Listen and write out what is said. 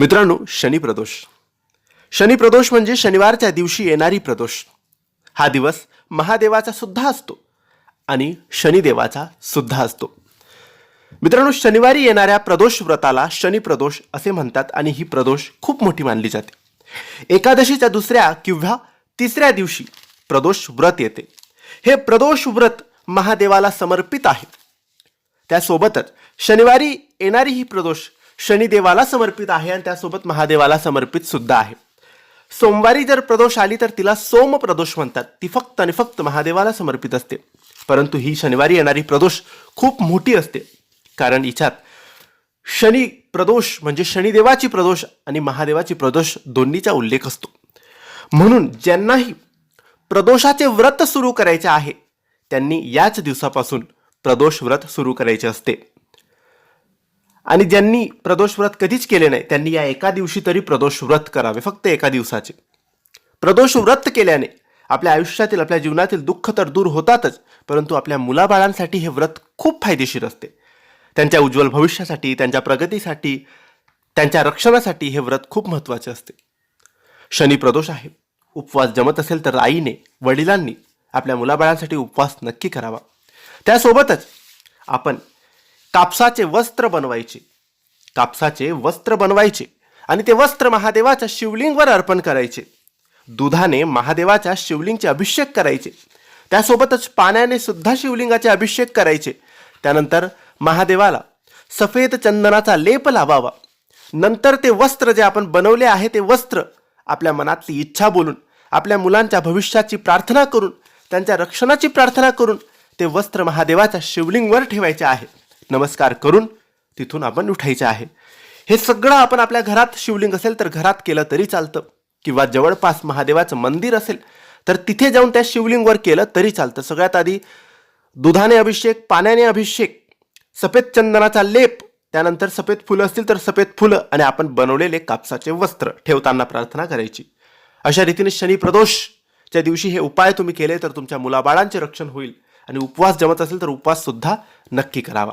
मित्रांनो शनिप्रदोष शनिप्रदोष म्हणजे शनिवारच्या दिवशी येणारी प्रदोष. हा दिवस महादेवाचा सुद्धा असतो आणि शनिदेवाचा सुद्धा असतो. मित्रांनो शनिवारी येणाऱ्या प्रदोष व्रताला शनिप्रदोष असे म्हणतात आणि ही प्रदोष खूप मोठी मानली जाते. एकादशीच्या दुसऱ्या किंवा तिसऱ्या दिवशी प्रदोष व्रत येते. हे प्रदोष व्रत महादेवाला समर्पित आहे. त्यासोबतच शनिवारी येणारी ही प्रदोष शनिदेवाला समर्पित आहे आणि त्यासोबत महादेवाला समर्पित सुद्धा आहे. सोमवारी जर प्रदोष आली तर तिला सोम प्रदोष म्हणतात. ती फक्त आणि फक्त महादेवाला समर्पित असते. परंतु ही शनिवारी येणारी प्रदोष खूप मोठी असते. कारण हिच्यात शनी प्रदोष म्हणजे शनिदेवाची प्रदोष आणि महादेवाची प्रदोष दोन्हीचा उल्लेख असतो. म्हणून ज्यांनाही प्रदोषाचे व्रत सुरू करायचे आहे त्यांनी याच दिवसापासून प्रदोष व्रत सुरू करायचे असते. आणि ज्यांनी प्रदोष व्रत कधीच केले नाही त्यांनी या एका दिवशी तरी प्रदोष व्रत करावे फक्त एका दिवसाचे. प्रदोष व्रत केल्याने आपल्या आयुष्यातील आपल्या जीवनातील दुःख तर दूर होतातच परंतु आपल्या मुलाबाळांसाठी हे व्रत खूप फायदेशीर असते. त्यांच्या उज्ज्वल भविष्यासाठी त्यांच्या प्रगतीसाठी त्यांच्या रक्षणासाठी हे व्रत खूप महत्त्वाचे असते. शनी प्रदोष आहे. उपवास जमत असेल तर आईने वडिलांनी आपल्या मुलाबाळांसाठी उपवास नक्की करावा. त्यासोबतच आपण कापसाचे वस्त्र बनवायचे. कापसाचे वस्त्र बनवायचे आणि ते वस्त्र महादेवाच्या शिवलिंगवर अर्पण करायचे. दुधाने महादेवाच्या शिवलिंगचे अभिषेक करायचे. त्यासोबतच पाण्याने सुद्धा शिवलिंगाचे अभिषेक करायचे. त्यानंतर महादेवाला सफेद चंदनाचा लेप लावावा. नंतर ते वस्त्र जे आपण बनवले आहे ते वस्त्र आपल्या मनातली इच्छा बोलून आपल्या मुलांच्या भविष्याची प्रार्थना करून त्यांच्या रक्षणाची प्रार्थना करून ते वस्त्र महादेवाच्या शिवलिंगवर ठेवायचे आहे. नमस्कार करून तिथून आपण उठायचे आहे. हे सगळं आपण आपल्या घरात शिवलिंग असेल तर घरात केलं तरी चालतं. किंवा जवळपास महादेवाचं मंदिर असेल तर तिथे जाऊन त्या शिवलिंगवर केलं तरी चालतं. सगळ्यात आधी दुधाने अभिषेक पाण्याने अभिषेक सफेद चंदनाचा लेप त्यानंतर सफेद फुलं असतील तर सफेद फुलं आणि आपण बनवलेले कापसाचे वस्त्र ठेवताना प्रार्थना करायची. अशा रीतीने शनी प्रदोषच्या दिवशी हे उपाय तुम्ही केले तर तुमच्या मुलाबाळांचे रक्षण होईल आणि उपवास जमत असेल तर उपवास सुद्धा नक्की करावा.